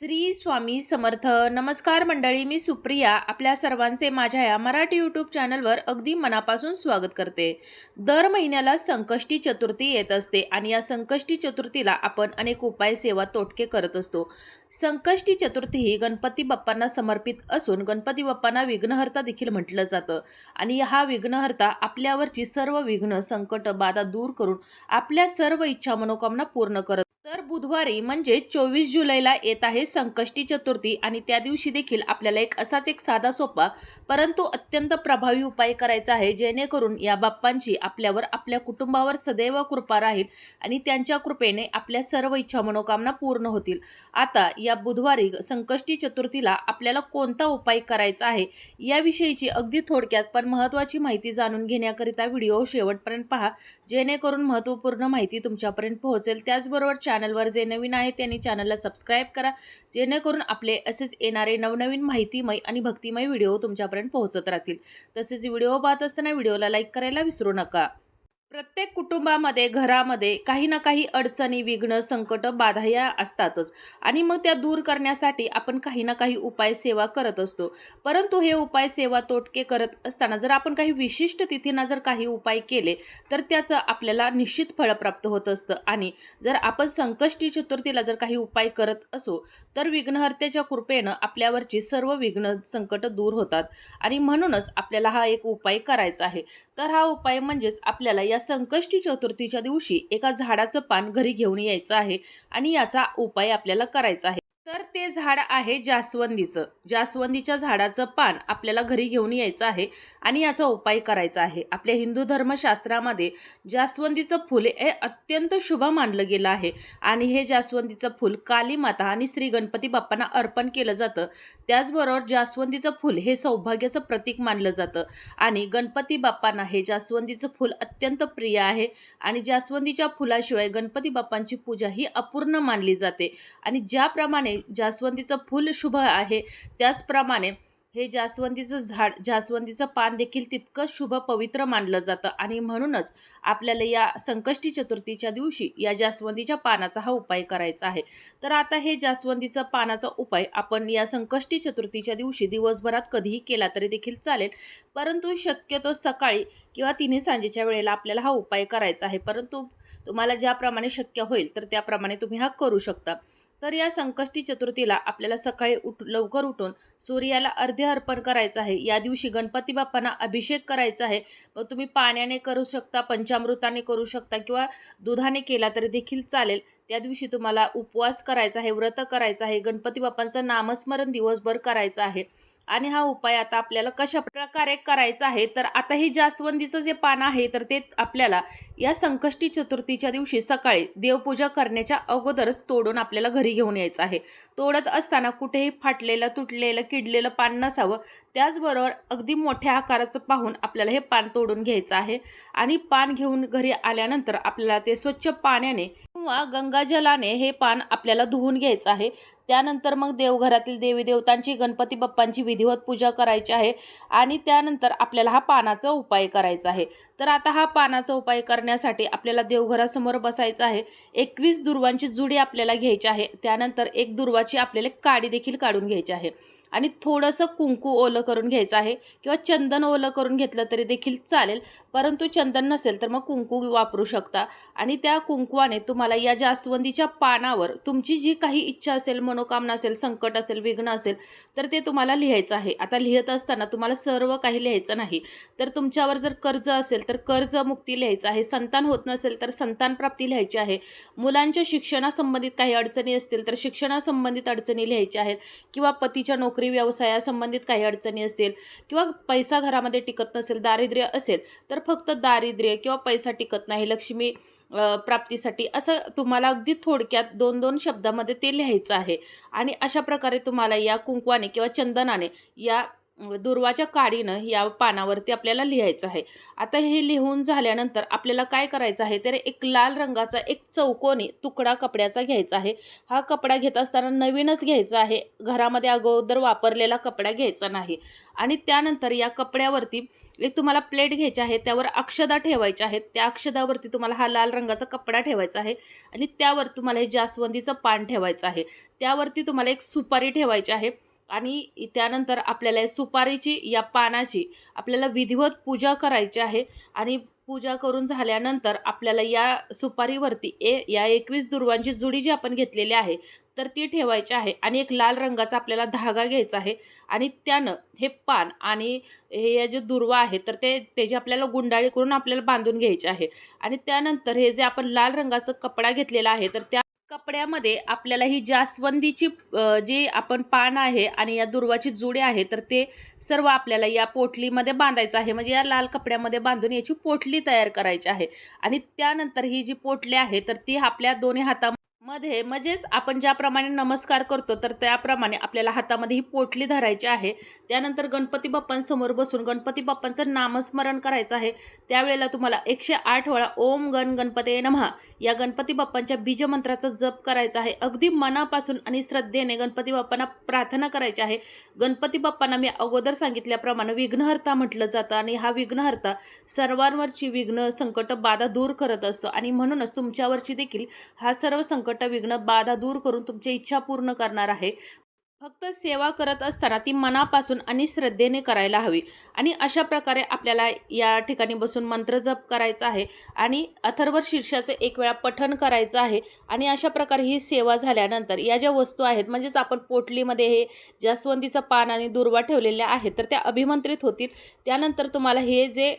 श्री स्वामी समर्थ. नमस्कार मंडळी मी सुप्रिया. आपल्या सर्वांचे माझ्या या मराठी यूट्यूब चॅनलवर अगदी मनापासून स्वागत करते. दर महिन्याला संकष्टी चतुर्थी येत असते आणि या संकष्टी चतुर्थीला आपण अनेक उपाय सेवा तोटके करत असतो. संकष्टी चतुर्थी ही गणपती बाप्पांना समर्पित असून गणपती बाप्पांना विघ्नहर्ता देखील म्हटलं जातं. आणि हा विघ्नहर्ता आपल्यावरची सर्व विघ्न संकट बाधा दूर करून आपल्या सर्व इच्छा मनोकामना पूर्ण करत तर बुधवारी म्हणजे चोवीस जुलैला येत आहे संकष्टी चतुर्थी आणि त्या दिवशी देखील आपल्याला एक असाच एक साधा सोपा परंतु अत्यंत प्रभावी उपाय करायचा आहे जेणेकरून या बाप्पांची आपल्यावर आपल्या कुटुंबावर सदैव कृपा राहील आणि त्यांच्या कृपेने आपल्या सर्व इच्छा मनोकामना पूर्ण होतील. आता या बुधवारी संकष्टी चतुर्थीला आपल्याला कोणता उपाय करायचा आहे याविषयीची अगदी थोडक्यात पण महत्त्वाची माहिती जाणून घेण्याकरिता व्हिडिओ शेवटपर्यंत पहा जेणेकरून महत्त्वपूर्ण माहिती तुमच्यापर्यंत पोहोचेल. त्याचबरोबर चॅनलवर जे नवीन आहे त्यांनी चॅनलला सबस्क्राईब करा. जेणेकरून आपले असेच येणारे नवनवीन माहितीमय आणि भक्तिमय व्हिडिओ तुमच्यापर्यंत पोहोचत राहतील. तसेच व्हिडिओ पाहत असताना व्हिडिओला लाईक करायला विसरू नका. प्रत्येक कुटुंबामध्ये घरामध्ये काही ना काही अडचणी विघ्न संकट बाधा या असतातच. आणि मग त्या दूर करण्यासाठी आपण काही ना काही उपाय सेवा करत असतो. परंतु हे उपाय सेवा तोटके करत असताना जर आपण काही विशिष्ट तिथींना जर काही उपाय केले तर त्याचं आपल्याला निश्चित फळ प्राप्त होत असतं. आणि जर आपण संकष्टी चतुर्थीला जर काही उपाय करत असो तर विघ्नहर्त्याच्या कृपेनं आपल्यावरची सर्व विघ्न संकट दूर होतात. आणि म्हणूनच आपल्याला हा एक उपाय करायचा आहे. तर हा उपाय म्हणजेच आपल्याला या संकष्टी चतुर्थीच्या दिवशी एका झाडाचं पान घरी घेऊन यायचं आहे आणि याचा उपाय आपल्याला करायचा आहे. तर ते झाड आहे जास्वंदीचं. जास्वंदीच्या झाडाचं पान आपल्याला घरी घेऊन यायचं आहे आणि याचा उपाय करायचा आहे. आपल्या हिंदू धर्मशास्त्रामध्ये जास्वंदीचं फूल हे अत्यंत शुभ मानलं गेलं आहे आणि हे जास्वंदीचं फूल काली माता आणि श्री गणपती बाप्पांना अर्पण केलं जातं. त्याचबरोबर जास्वंदीचं फूल हे सौभाग्याचं प्रतीक मानलं जातं. आणि गणपती बाप्पांना हे जास्वंदीचं फूल अत्यंत प्रिय आहे. आणि जास्वंदीच्या फुलाशिवाय गणपती बाप्पांची पूजा ही अपूर्ण मानली जाते. आणि ज्याप्रमाणे जास्वंदीचं फूल शुभ आहे त्याचप्रमाणे हे जास्वंदीचं झाड जास्वंदीचं पान देखील तितकं शुभ पवित्र मानलं जातं. आणि म्हणूनच आपल्याला या संकष्टी चतुर्थीच्या दिवशी या जास्वंदीच्या पानाचा हा उपाय करायचा आहे. तर आता हे जास्वंदीचं पानाचा उपाय आपण या संकष्टी चतुर्थीच्या दिवशी दिवसभरात कधीही केला तरी देखील चालेल. परंतु शक्यतो सकाळी किंवा तिन्ही सांजेच्या वेळेला आपल्याला हा उपाय करायचा आहे. परंतु तुम्हाला ज्याप्रमाणे शक्य होईल तर त्याप्रमाणे तुम्ही हा करू शकता. तर या संकष्टी चतुर्थीला आपल्याला सकाळी उठ लवकर उठून सूर्याला अर्धे अर्पण करायचं आहे. या दिवशी गणपती बाप्पांना अभिषेक करायचा आहे. मग तुम्ही पाण्याने करू शकता पंचामृताने करू शकता किंवा दुधाने केला तरी देखील चालेल. त्या दिवशी तुम्हाला उपवास करायचा आहे व्रत करायचं आहे. गणपती बाप्पांचं नामस्मरण दिवसभर करायचं आहे. आणि हा उपाय आता आपल्याला कशा प्रकारे करायचा आहे तर आता हे जास्वंदीचं जे पान आहे तर ते आपल्याला या संकष्टी चतुर्थीच्या दिवशी सकाळी देवपूजा करण्याच्या अगोदरच तोडून आपल्याला घरी घेऊन यायचं आहे. तोडत असताना कुठेही फाटलेलं तुटलेलं किडलेलं पान नसावं त्याचबरोबर अगदी मोठ्या आकाराचं पाहून आपल्याला हे पान तोडून घ्यायचं आहे. आणि पान घेऊन घरी आल्यानंतर आपल्याला ते स्वच्छ पाण्याने किंवा गंगाजलाने हे पान आपल्याला धुवून घ्यायचं आहे. त्यानंतर मग देवघरातील देवी देवतांची गणपती बाप्पांची विधिवत पूजा करायची आहे आणि त्यानंतर आपल्याला हा पानाचा उपाय करायचा आहे. तर आता हा पानाचा उपाय करण्यासाठी आपल्याला देवघरासमोर बसायचं आहे. एकवीस दुर्वांची जुडी आपल्याला घ्यायची आहे. त्यानंतर एक दुर्वाची आपल्याला काडी देखील काढून घ्यायची आहे. आणि थोडंसं कुंकू ओलं करून घ्यायचं आहे किंवा चंदन ओलं करून घेतलं तरी देखील चालेल. परंतु चंदन नसेल तर मग कुंकू वापरू शकता. आणि त्या कुंकवाने तुम्हाला या जास्वंदीच्या पानावर तुमची जी काही इच्छा असेल मनोकामना असेल संकट असेल विघ्न असेल तर ते तुम्हाला लिहायचं आहे. आता लिहित असताना तुम्हाला सर्व काही लिहायचं नाही. तर तुमच्यावर जर कर्ज असेल तर कर्जमुक्ती लिहायचं आहे. संतान होत नसेल तर संतानप्राप्ती लिहायची आहे. मुलांच्या शिक्षणासंबंधित काही अडचणी असतील तर शिक्षणासंबंधित अडचणी लिहायच्या आहेत. किंवा पतीच्या नोकरी व्यवसायासंबंधित काही अडचणी असतील किंवा पैसा घरामध्ये टिकत नसेल दारिद्र्य असेल तर फक्त दारिद्र्य किंवा पैसा टिकत नाही लक्ष्मी प्राप्तीसाठी असं तुम्हाला अगदी थोडक्यात दोन दोन शब्दामध्ये ते लिहायचं आहे. आणि अशा प्रकारे तुम्हाला या कुंकवाने किंवा चंदनाने या दुर्वाच्या काडीनं या पानावरती आपल्याला लिहायचं आहे. आता हे लिहून झाल्यानंतर आपल्याला काय करायचं आहे? तर एक लाल रंगाचा एक चौकोनी तुकडा कपड्याचा घ्यायचा आहे. हा कपडा घेत असताना नवीनच घ्यायचा आहे. घरामध्ये अगोदर वापरलेला कपडा घ्यायचा नाही. आणि त्यानंतर या कपड्यावरती एक तुम्हाला प्लेट घ्यायची आहे. त्यावर अक्षदा ठेवायच्या आहेत. त्या अक्षदावरती तुम्हाला हा लाल रंगाचा कपडा ठेवायचा आहे. आणि त्यावर तुम्हाला हे जास्वंदीचं पान ठेवायचं आहे. त्यावरती तुम्हाला एक सुपारी ठेवायची आहे. आणि त्यानंतर आपल्याला या सुपारीची या पानाची आपल्याला विधिवत पूजा करायची आहे आणि पूजा करून झाल्यानंतर आपल्याला या सुपारीवरती ए या एकवीस दुर्वांची जुडी जी आपण घेतलेली आहे तर ती ठेवायची आहे आणि एक लाल रंगाचा आपल्याला धागा घ्यायचा आहे आणि त्यानं हे पान आणि हे या जे दुर्वा आहे तर ते त्याची आपल्याला गुंडाळी करून आपल्याला बांधून घ्यायचे आहे. आणि त्यानंतर हे जे आपण लाल रंगाचं कपडा घेतलेला आहे तर त्या कपड्यामध्ये आपल्याला ही जास्वंदीची जी आपण पान आहे आणि या दुर्वाची जुडे आहे तर ते सर्व आपल्याला या पोटलीमध्ये बांधायचं आहे. म्हणजे या लाल कपड्यामध्ये बांधून याची पोटली तयार करायची आहे. आणि त्यानंतर ही जी पोटली आहे तर ती आपल्या दोन्ही हातामध्ये मध्ये म्हणजेच आपण ज्याप्रमाणे नमस्कार करतो तर त्याप्रमाणे आपल्याला हातामध्ये ही पोटली धरायची आहे. त्यानंतर गणपती बाप्पांसमोर बसून गणपती बाप्पांचं नामस्मरण करायचं आहे. त्यावेळेला तुम्हाला एकशे आठ वेळा ओम गण गणपती नमहा या गणपती बाप्पांच्या बीजमंत्राचा जप करायचा आहे. अगदी मनापासून आणि श्रद्धेने गणपती बाप्पांना प्रार्थना करायची आहे. गणपती बाप्पांना मी अगोदर सांगितल्याप्रमाणे विघ्नहर्ता म्हटलं जातं आणि हा विघ्नहर्ता सर्वांवरची विघ्न संकट बाधा दूर करत असतो. आणि म्हणूनच तुमच्यावरची देखील हा सर्व संकट विघ्न बाधा दूर करून तुमची इच्छा पूर्ण करणार आहे. फक्त सेवा करत असताना ती मनापासून आणि श्रद्धेने करायला हवी. आणि अशा प्रकारे आपल्याला या ठिकाणी बसून मंत्र जप करायचा आहे आणि अथर्व शीर्षाचं एक वेळा पठण करायचं आहे आणि अशा प्रकारे ही सेवा झाल्यानंतर या ज्या वस्तू आहेत म्हणजेच आपण पोटलीमध्ये हे जास्वंदीचं पान आणि दुर्वा ठेवलेल्या आहेत तर त्या अभिमंत्रित होतील. त्यानंतर तुम्हाला हे जे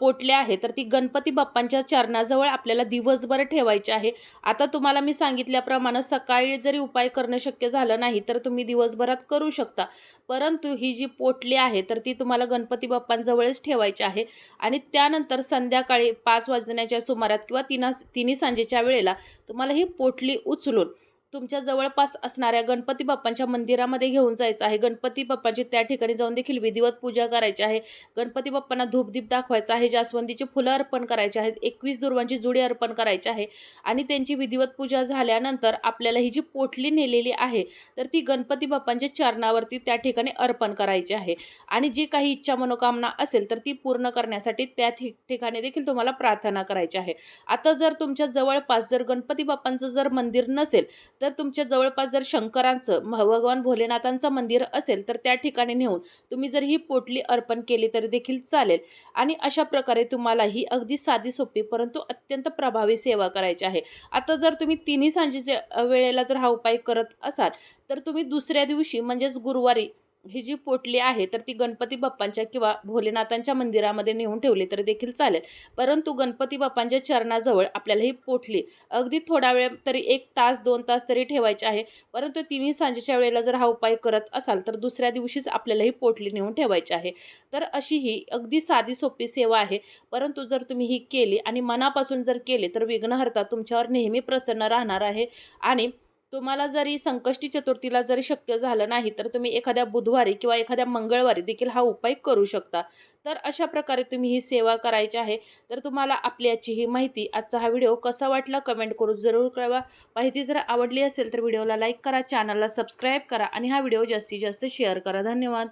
पोटले आहे तर ती गणपती बाप्पांच्या चरणाजवळ आपल्याला दिवसभर ठेवायची आहे. आता तुम्हाला मी सांगितल्याप्रमाणे सकाळी जरी उपाय करणं शक्य झालं नाही तर तुम्ही दिवसभरात करू शकता. परंतु ही जी पोटली आहे तर ती तुम्हाला गणपती बाप्पांजवळच ठेवायची आहे. आणि त्यानंतर संध्याकाळी पाच वाजण्याच्या सुमारात किंवा तिना तिन्ही सांजेच्या वेळेला तुम्हाला ही पोटली उचलून तुमच्या जवळपास असणाऱ्या गणपती बाप्पांच्या मंदिरामध्ये घेऊन जायचं आहे. गणपती बाप्पांची त्या ठिकाणी जाऊन देखील विधिवत पूजा करायची आहे. गणपती बाप्पांना धूपदीप दाखवायचा आहे. जास्वंदीची फुलं अर्पण करायची आहेत. एकवीस दुर्वांची जुडी अर्पण करायची आहे. आणि त्यांची विधिवत पूजा झाल्यानंतर आपल्याला ही जी पोटली नेलेली आहे तर ती गणपती बाप्पांच्या चरणावरती त्या ठिकाणी अर्पण करायची आहे. आणि जी काही इच्छा मनोकामना असेल तर ती पूर्ण करण्यासाठी त्या ठि ठिकाणी देखील तुम्हाला प्रार्थना करायची आहे. आता जर तुमच्या जवळपास जर गणपती बाप्पांचं जर मंदिर नसेल तर तर तुमच्या जवळपास जर शंकरांचं भगवान भोलेनाथांचं मंदिर असेल तर त्या ठिकाणी नेऊन तुम्ही जर ही पोटली अर्पण केली तरी देखील चालेल. आणि अशा प्रकारे तुम्हाला ही अगदी साधी सोपी परंतु अत्यंत प्रभावी सेवा करायची आहे. आता जर तुम्ही तिन्ही सांजेच्या वेळेला जर हा उपाय करत असाल तर तुम्ही दुसऱ्या दिवशी म्हणजेच गुरुवारी ही जी पोटली आहे तर ती गणपती बाप्पांच्या किंवा भोलेनाथांच्या मंदिरामध्ये नेऊन ठेवली तरी देखील चालेल. परंतु गणपती बाप्पांच्या चरणाजवळ आपल्याला ही पोटली अगदी थोडा वेळ तरी एक तास दोन तास तरी ठेवायची आहे. परंतु तिन्ही सांजेच्या वेळेला जर हा उपाय करत असाल तर दुसऱ्या दिवशीच आपल्याला ही पोटली नेऊन ठेवायची आहे. तर अशी ही अगदी साधी सोपी सेवा आहे. परंतु जर तुम्ही ही केली आणि मनापासून जर केले तर विघ्नहर्ता तुमच्यावर नेहमी प्रसन्न राहणार आहे. आणि तुम्हाला जरी संकष्टी चतुर्थीला जरी शक्य झालं नाही तर तुम्ही एखाद्या बुधवारी किंवा एखाद्या मंगळवारी देखील हा उपाय करू शकता. तर अशा प्रकारे तुम्ही ही सेवा करायची आहे. तर तुम्हाला आपली आजची ही माहिती आजचा हा व्हिडिओ कसा वाटला कमेंट करून जरूर कळवा. माहिती जर आवडली असेल तर व्हिडिओला लाईक करा चॅनलला सबस्क्राईब करा आणि हा व्हिडिओ जास्तीत जास्त शेअर करा. धन्यवाद.